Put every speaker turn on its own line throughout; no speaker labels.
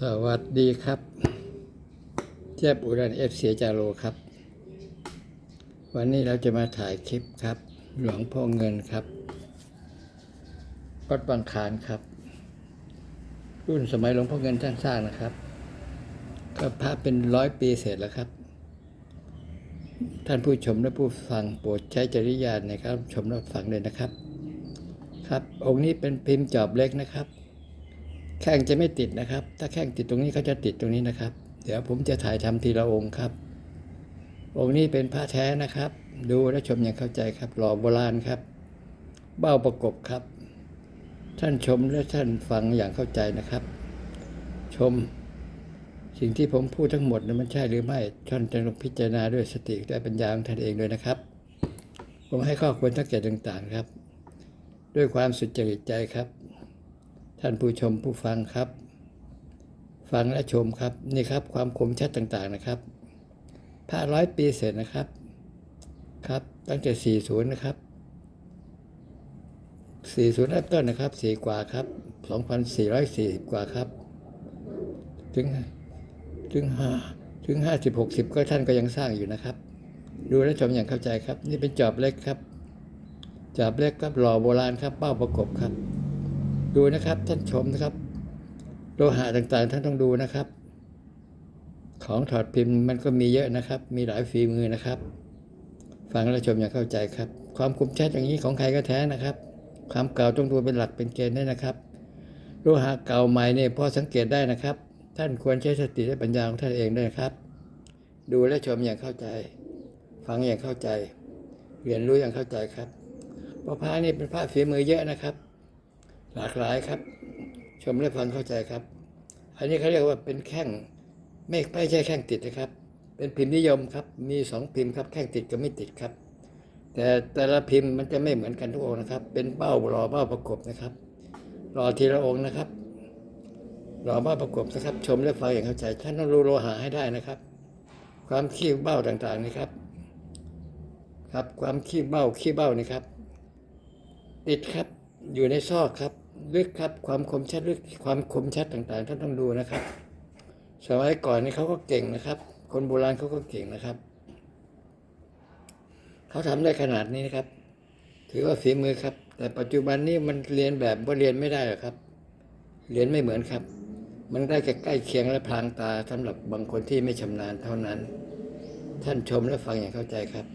สวัสดีครับเจี๊ยบอุรันเอฟเสียจาโรครับ วันนี้เราจะมาถ่ายคลิปครับ หลวงพ่อเงินครับวัดบางคานครับ รุ่นสมัยหลวงพ่อเงินท่านสร้างนะครับ ก็พระเป็นร้อยปีเสร็จแล้วครับ ท่านผู้ชมและผู้ฟังโปรดใช้จริยาณในการชมและฟังเลยนะครับ ครับ องค์นี้เป็นพิมพ์จอบเล็กนะครับ แข้งจะไม่ติดนะครับ ถ้าแข้งติดตรงนี้เขาจะติดตรงนี้นะครับ เดี๋ยวผมจะถ่ายทำทีละองค์ครับ องค์นี้เป็นพระแท้นะครับ ดูและชมอย่างเข้าใจครับ หล่อโบราณครับ เบ้าประกบครับ ท่านชมและท่านฟังอย่างเข้าใจนะครับ ชม สิ่งที่ผมพูดทั้งหมดนั้นมันใช่หรือไม่ท่านจะลองพิจารณาด้วยสติและปัญญาของท่านเองด้วยนะครับ ผมให้ข้อควรสังเกตต่างๆครับ ด้วยความสุจริตใจครับ ท่านผู้ชมผู้ฟังครับ ฟังและชมครับนี่ครับความคมชัดต่างๆนะครับพระร้อยปีเสร็จนะครับครับ ตั้งแต่40นะครับ40เริ่มต้นนะครับ4กว่าครับ2,440 กว่าครับ ถึงถึงห้าถึง 50 60 ก็ท่านก็ยังสร้างอยู่นะครับ ดูและชมอย่างเข้าใจครับ นี่เป็นจอบเล็กครับจอบเล็กครับหล่อโบราณครับ เป้าประกบครับ ดูนะครับท่านชมนะครับ โลหะต่างๆท่านต้องดูนะครับ ของถอดพิมพ์มันก็มีเยอะนะครับ มีหลายฝีมือนะครับ ฟังและชมอย่างเข้าใจครับ ความคมชัดอย่างนี้ของใครก็แท้นะครับ ความเก่าต้องดูเป็นหลักเป็นเกณฑ์ได้นะครับ โลหะเก่าใหม่เนี่ยพอสังเกตได้นะครับ ท่านควรใช้สติและปัญญาของท่านเองด้วยนะครับ ดูและชมอย่างเข้าใจ ฟังอย่างเข้าใจ เรียนรู้อย่างเข้าใจครับพราะพระนี่เป็นพระฝีมือเยอะนะครับ หลากหลายครับ ชมและฟังเข้าใจครับ อันนี้เขาเรียกว่าเป็นแข้งไม่ไม่ใช่แข้งติดนะครับ เป็นพิมพ์นิยมครับ มีสองพิมพ์ครับ แข้งติดกับไม่ติดครับ แต่แต่ละพิมพ์มันจะไม่เหมือนกันทุกองนะครับ เป็นเป้ารอเป้าประกบนะครับรอทีละองค์นะครับรอเป้าประกบนะครับ ชมและฟังอย่างเข้าใจท่านต้องรู้โลหะให้ได้นะครับ ความขี้เบ้าต่างๆนี่ครับ ครับความขี้เบ้าขี้เบ้านี่ครับ ติดครับอยู่ในซอกครับ ลึกครับ ความคมชัดลึกความคมชัดต่างๆท่านต้องดูนะครับ สมัยก่อนนี่เขาก็เก่งนะครับ คนโบราณเขาก็เก่งนะครับ เขาทำได้ขนาดนี้นะครับ ถือว่าฝีมือครับ แต่ปัจจุบันนี้มันเรียนแบบว่าเรียนไม่ได้หรอกครับ เรียนไม่เหมือนครับ มันได้แค่ใกล้เคียงและพลางตาสำหรับบางคนที่ไม่ชำนาญเท่านั้น ท่านชมและฟังอย่างเข้าใจครับ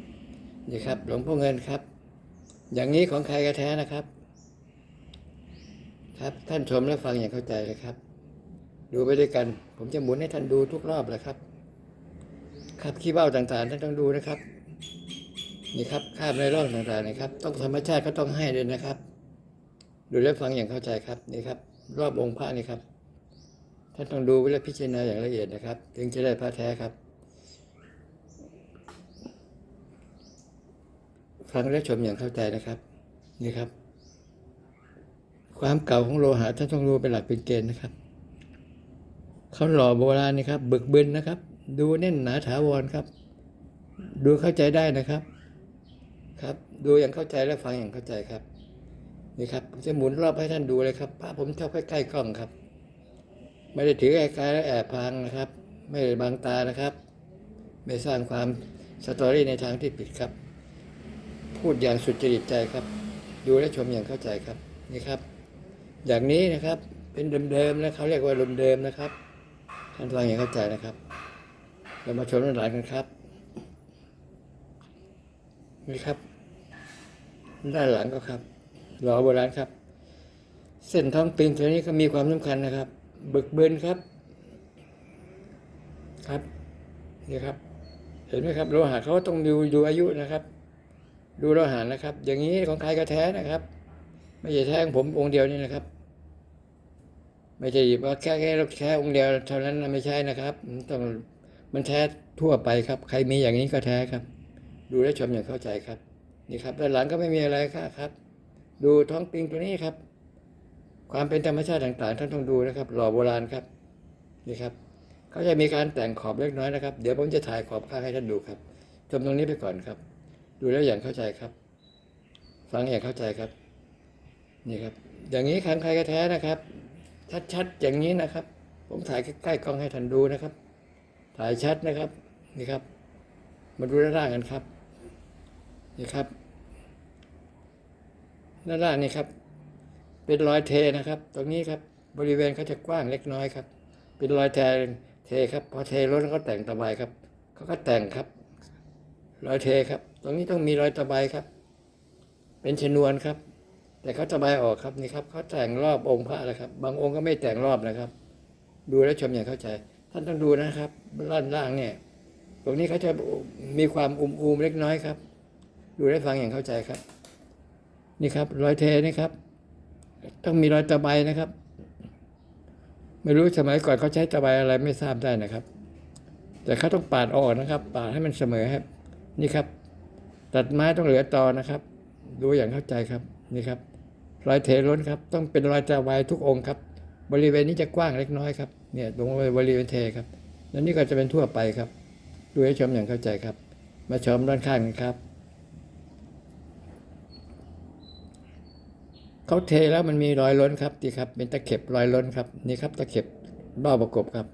นี่ครับ หลวงพ่อเงินครับ อย่างนี้ของใครก็แท้นะครับ ครับ ท่านชมและฟังอย่างเข้าใจเลยครับ ดูไปด้วยกัน ผมจะหมุนให้ท่านดูทุกรอบเลยครับ ครับขี้เบ้าต่างๆท่านต้องดูนะครับนี่ครับคาบในร่องต่างๆนะครับ ต้องธรรมชาติก็ต้องให้ด้วยนะครับ ดูและฟังอย่างเข้าใจครับนี่ครับ รอบองค์พระนี่ครับ ท่านต้องดูและพิจารณาอย่างละเอียดนะครับ ถึงจะได้พระแท้ครับฟังและชมอย่างเข้าใจนะครับ นี่ครับ ความเก่าของโลหะท่านต้องรู้เป็นหลักเป็นเกณฑ์นะครับเขาหล่อโบราณนี่ครับ บึกบึนนะครับ ดูแน่นหนาถาวรครับ ดูเข้าใจได้นะครับ ครับ ดูอย่างเข้าใจและฟังอย่างเข้าใจครับนี่ครับผมจะหมุนรอบให้ท่านดูเลยครับพระผมชอบใกล้ๆกล้องครับ ไม่ได้ถือไกลๆและแอบพรางนะครับ ไม่ได้บังตานะครับ ไม่สร้างความสตอรี่ในทางที่ผิดครับ พูดอย่างสุจริตใจครับ ดูและชมอย่างเข้าใจครับนี่ครับ อย่างนี้นะครับ เป็นเดิมๆนะเขาเรียกว่าเดิมๆนะครับ ท่านฟังอย่างเข้าใจนะครับ เรามาชมด้านหลังกันครับ นี่ครับ ด้านหลังก็ครับหล่อโบราณครับ เส้นท้องปิงตัวนี้ก็มีความสำคัญนะครับ บึกเบึนครับ ครับนี่ครับ เห็นไหมครับโลหะเขาต้องดูดูอายุนะครับ ดูโลหะนะครับ อย่างนี้ของใครก็แท้นะครับ ไม่ใช่แท้ของผมองค์เดียวนี่นะครับ ไม่ใช่ว่าแค่แค่แค่องค์เดียวเท่านั้นนะไม่ใช่นะครับต้องมันแท้ทั่วไปครับ ใครมีอย่างนี้ก็แท้ครับ ดูและชมอย่างเข้าใจครับ นี่ครับด้านหลังก็ไม่มีอะไรครับครับ ดูท้องปิงตัวนี้ครับ ความเป็นธรรมชาติต่างๆท่านต้องดูนะครับ หล่อโบราณครับ นี่ครับเขาจะมีการแต่งขอบเล็กน้อยนะครับ เดี๋ยวผมจะถ่ายขอบข้างให้ท่านดูครับชมตรงนี้ไปก่อนครับ ดูแล้วอย่างเข้าใจครับ ฟังอย่างเข้าใจครับ นี่ครับ อย่างนี้ครั้งใครก็แท้นะครับ ชัดๆอย่างนี้นะครับ ผมถ่ายใกล้ๆกล้องให้ท่านดูนะครับ ถ่ายชัดนะครับนี่ครับ มาดูด้านล่างกันครับนี่ครับด้านล่างนี่ครับ เป็นรอยเทนะครับ ตรงนี้ครับ บริเวณเขาจะกว้างเล็กน้อยครับ เป็นรอยเทเทครับ พอเทรถแล้วก็แต่งตะไบครับเขาก็แต่งครับ รอยเทครับ ตรงนี้ต้องมีรอยตะไบครับ เป็นชนวนครับ แต่เขาตะไบออกครับนี่ครับเขาแต่งรอบองค์พระนะครับ บางองค์ก็ไม่แต่งรอบนะครับ ดูแล้วชมอย่างเข้าใจ ท่านต้องดูนะครับด้านล่างเนี่ย ตรงนี้เขาจะมีความอุ้มๆเล็กน้อยครับ ดูได้ฟังอย่างเข้าใจครับ นี่ครับ รอยเทนี่ครับ ต้องมีรอยตะไบนะครับ ไม่รู้สมัยก่อนเขาใช้ตะไบอะไรไม่ทราบได้นะครับ แต่เขาต้องปาดออกนะครับ ปาดให้มันเสมอครับ นี่ครับ ตัดไม้ต้องเหลือตอนะครับ ดูอย่างเข้าใจครับนี่ครับ รอยเทล้นครับ ต้องเป็นรอยตะไบทุกองค์ครับ บริเวณนี้จะกว้างเล็กน้อยครับ เนี่ยตรงบริเวณเทครับแล้วนี่ก็จะเป็นทั่วไปครับ ดูให้ชมอย่างเข้าใจครับ มาชมด้านข้างกันครับเขาเทแล้วมันมีรอยล้นครับดีครับเป็นตะเข็บรอยล้นครับนี่ครับตะเข็บเบ้าประกบครับ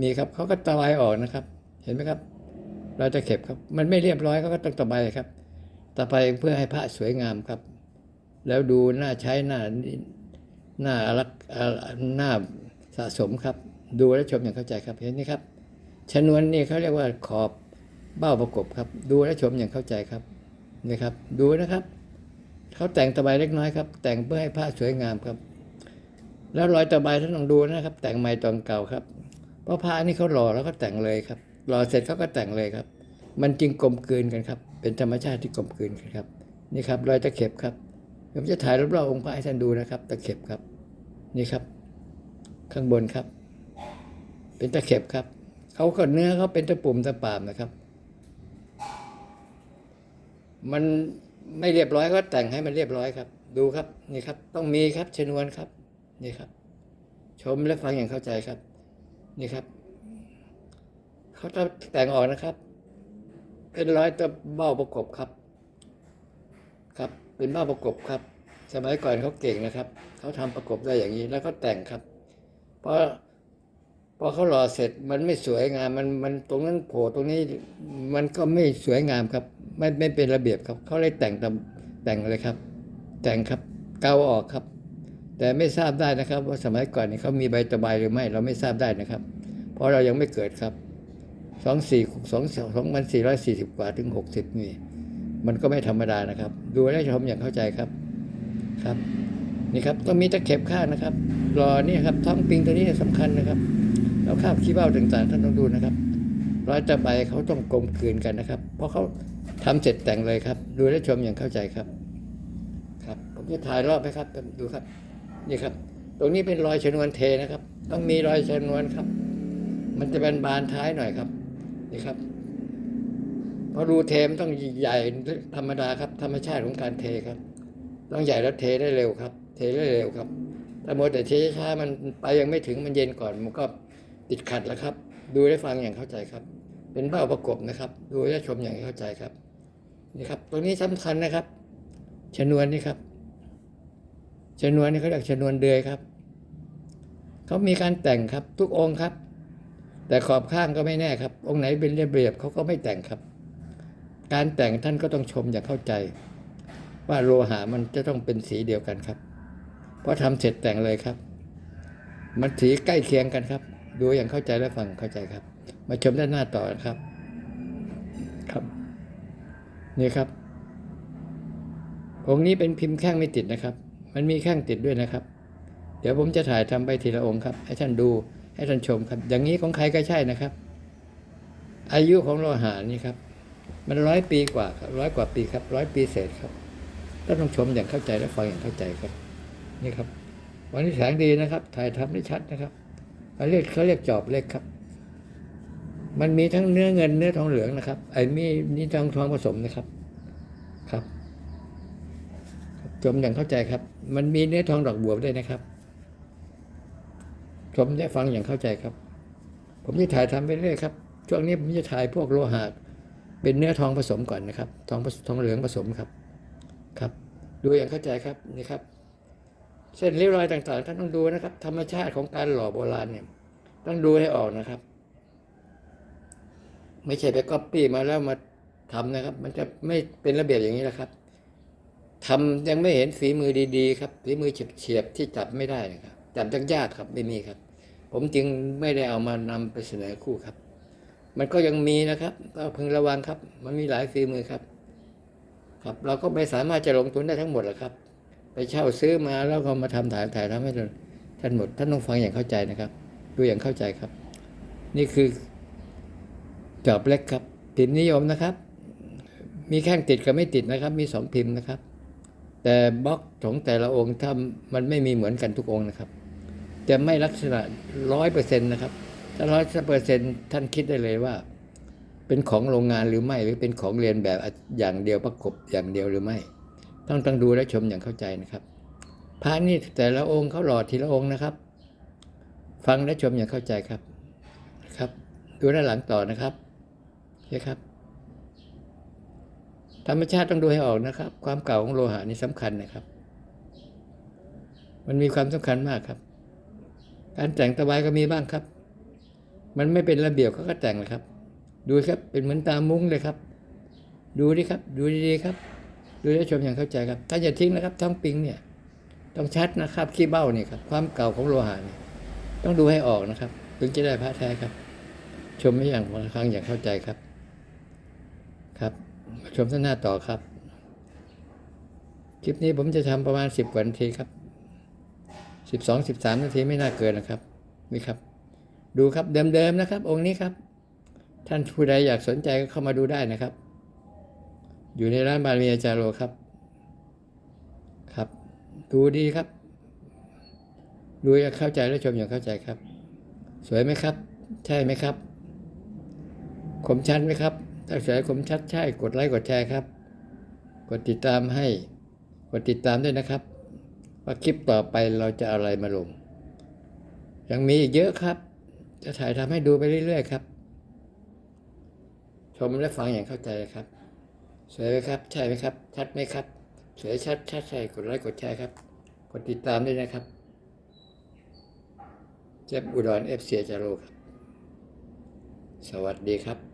มีครับเขาก็ตะไบออกนะครับ เห็นไหมครับรอยตะเข็บครับ มันไม่เรียบร้อยเขาก็ต้องตะไบครับตะไบเพื่อให้พระสวยงามครับ แล้วดูหน้าใช้หน้าหน้ารักหน้าสะสมครับ ดูและชมอย่างเข้าใจครับเห็นไหมครับชนวนนี่เขาเรียกว่าขอบเบ้าประกบครับ ดูและชมอย่างเข้าใจครับนี่ครับ ดูนะครับเขาแต่งตะไบเล็กน้อยครับ แต่งเพื่อให้ผ้าสวยงามครับ แล้วรอยตะไบท่านต้องดูนะครับ แต่งใหม่ตอนเก่าครับ เพราะผ้านี่เขาหล่อแล้วก็แต่งเลยครับหล่อเสร็จเขาก็แต่งเลยครับ มันจึงกลมกลืนกันครับ เป็นธรรมชาติที่กลมกลืนกันครับ นี่ครับรอยตะเข็บครับ ผมจะถ่ายรอบๆองค์พระให้ท่านดูนะครับ ตะเข็บครับ นี่ครับ ข้างบนครับ เป็นตะเข็บครับเขาก็เนื้อเขาเป็นตะปุ่มตะปามนะครับ มันไม่เรียบร้อยก็แต่งให้มันเรียบร้อยครับ ดูครับนี่ครับ ต้องมีครับชนวนครับนี่ครับ ชมและฟังอย่างเข้าใจครับ นี่ครับเขาจะแต่งออกนะครับ เป็นร้อยตะเบ้าประกบครับครับ เป็นบ้าประกบครับ สมัยก่อนเขาเก่งนะครับเขาทำประกบได้อย่างนี้แล้วก็แต่งครับ เพราะพอเขาหล่อเสร็จมันไม่สวยงามมันมันตรงนั้นโผล่ตรงนี้มันก็ไม่สวยงามครับ ไม่ไม่เป็นระเบียบครับเขาเลยแต่งตาแต่งเลยครับ แต่งครับเกาออกครับ แต่ไม่ทราบได้นะครับ ว่าสมัยก่อนนี่เขามีใบตะไบหรือไม่ เราไม่ทราบได้นะครับ เพราะเรายังไม่เกิดครับสองสี่สองสองพันสี่ร้อยสี่สิบกว่าถึงหกสิบนี่ มันก็ไม่ธรรมดานะครับ ดูและชมอย่างเข้าใจครับครับ นี่ครับต้องมีตะเข็บข้างนะครับรอนี่ครับท้องปิงตัวนี้สำคัญนะครับ แล้วข้าวขี้เบ้าต่างๆท่านต้องดูนะครับร้อยตะไบเขาต้องกลมกลืนกันนะครับ เพราะเขาทำเสร็จแต่งเลยครับ ดูและชมอย่างเข้าใจครับ ครับ ผมจะถ่ายรอบให้ครับดูครับ นี่ครับ ตรงนี้เป็นรอยชนวนเทนะครับ ต้องมีรอยชนวนครับ มันจะเป็นบานท้ายหน่อยครับ นี่ครับ ราะรูเทมต้องใหญ่ธรรมดาครับ ธรรมชาติของการเทครับ ต้องใหญ่แล้วเทได้เร็วครับ เทได้เร็วครับถ้ามัวแต่เทช้ามันไปยังไม่ถึงมันเย็นก่อนมันก็ติดขัดแล้วครับ ดูได้ฟังอย่างเข้าใจครับ เป็นเบ้าประกบนะครับ ดูและชมอย่างเข้าใจครับนี่ครับ ตรงนี้สำคัญนะครับ ชนวนนี่ครับ ชนวนนี่เขาเรียกชนวนเดือยครับเขามีการแต่งครับทุกองค์ครับ แต่ขอบข้างก็ไม่แน่ครับ องค์ไหนเป็นเรียบๆเขาก็ไม่แต่งครับ การแต่งท่านก็ต้องชมอย่างเข้าใจ ว่าโลหะมันจะต้องเป็นสีเดียวกันครับ เพราะทำเสร็จแต่งเลยครับ มันสีใกล้เคียงกันครับ ดูอย่างเข้าใจและฟังเข้าใจครับ มาชมด้านหน้าต่อนะครับ ครับ นี่ครับองค์นี้เป็นพิมพ์แข้งไม่ติดนะครับ มันมีแข้งติดด้วยนะครับ เดี๋ยวผมจะถ่ายทำไปทีละองค์ครับ ให้ท่านดูให้ท่านชมครับ อย่างนี้ของใครก็ใช่นะครับ อายุของโลหะนี่ครับ มันร้อยปีกว่าครับร้อยกว่าปีครับร้อยปีเศษครับก็ต้องชมอย่างเข้าใจและฟังอย่างเข้าใจครับ นี่ครับ วันนี้แสงดีนะครับ ถ่ายทำได้ชัดนะครับเขาเรียกเขาเรียกจอบเล็กครับ มันมีทั้งเนื้อเงินเนื้อทองเหลืองนะครับไอ้มีนี่ทองทองผสมนะครับครับชมอย่างเข้าใจครับ มันมีเนื้อทองดอกบัวด้วยนะครับชมได้ฟังอย่างเข้าใจครับ ผมจะถ่ายทำไปเรื่อยครับช่วงนี้ผมจะถ่ายพวกโลหะ เป็นเนื้อทองผสมก่อนนะครับ ทองผสทองเหลืองผสมครับ ครับ ดูอย่างเข้าใจครับนี่ครับ เส้นริ้วรอยต่างๆท่านต้องดูนะครับ ธรรมชาติของการหล่อโบราณเนี่ย ต้องดูให้ออกนะครับ ไม่ใช่ไปก๊อปปี้มาแล้วมาทำนะครับ มันจะไม่เป็นระเบียบอย่างนี้นะครับทำยังไม่เห็นฝีมือดีๆ ครับฝีมือเฉียบๆที่จับไม่ได้นะครับจับยากๆครับไม่มีครับ ผมจึงไม่ได้เอามานำไปเสนอคู่ครับ มันก็ยังมีนะครับ ก็พึงระวังครับ มันมีหลายฝีมือครับ ครับ เราก็ไม่สามารถจะลงทุนได้ทั้งหมดหรอกครับ ไปเช่าซื้อมาแล้วก็มาทำถ่ายถ่ายทำให้ท่านหมดท่านต้องฟังอย่างเข้าใจนะครับ ดูอย่างเข้าใจครับ นี่คือจอบเล็กครับ พิมพ์นิยมนะครับ มีแข้งติดกับไม่ติดนะครับ มีสองพิมพ์นะครับ แต่บล็อกของแต่ละองค์ถ้ามันไม่มีเหมือนกันทุกองค์นะครับ จะไม่ลักษณะร้อยเปอร์เซ็นต์นะครับ ถ้าร้อยเปอร์เซ็นต์ท่านคิดได้เลยว่า เป็นของโรงงานหรือไม่ หรือเป็นของเรียนแบบอย่างเดียวประกบอย่างเดียวหรือไม่ ต้องต้องดูและชมอย่างเข้าใจนะครับพระนี่แต่ละองค์เขาหล่อทีละองค์นะครับ ฟังและชมอย่างเข้าใจครับครับ ดูด้านหลังต่อนะครับโอเคครับธรรมชาติต้องดูให้ออกนะครับ ความเก่าของโลหะนี่สำคัญนะครับ มันมีความสำคัญมากครับ การแต่งตะไบก็มีบ้างครับ มันไม่เป็นระเบียบเขาก็แต่งเลยครับ ดูครับเป็นเหมือนตามุ้งเลยครับ ดูดิครับ ดูดีๆครับ ดูและชมอย่างเข้าใจครับถ้าอย่าทิ้งนะครับท้องปิงเนี่ย ต้องชัดนะครับขี้เบ้าเนี่ยครับความเก่าของโลหะเนี่ยต้องดูให้ออกนะครับถึงจะได้พระแท้ครับ ชมไม่อย่างบางครั้งอย่างเข้าใจครับ ครับ ชมท่านหน้าต่อครับ คลิปนี้ผมจะทำประมาณสิบกว่านาทีครับสิบสองสิบสามนาทีไม่น่าเกินนะครับนี่ครับ ดูครับเดิมๆนะครับ องค์นี้ครับ ท่านผู้ใดอยากสนใจก็เข้ามาดูได้นะครับ อยู่ในร้านบาลีอาจารโรครับ ครับ ดูดีครับ ดูอย่างเข้าใจและชมอย่างเข้าใจครับ สวยไหมครับ ใช่ไหมครับคมชัดไหมครับ ถ้าสวยคมชัดใช่กดไลค์กดแชร์ครับ กดติดตามให้ กดติดตามด้วยนะครับ ว่าคลิปต่อไปเราจะอะไรมาลง ยังมีอีกเยอะครับ จะถ่ายทำให้ดูไปเรื่อยๆครับ ชมและฟังอย่างเข้าใจครับ สวยไหมครับ ใช่ไหมครับ ชัดไหมครับ สวยชัดชัดใช่กดไลค์กดแชร์ครับ กดติดตามด้วยนะครับ เจ็บอุดรเอฟเซียจาโรครับ สวัสดีครับ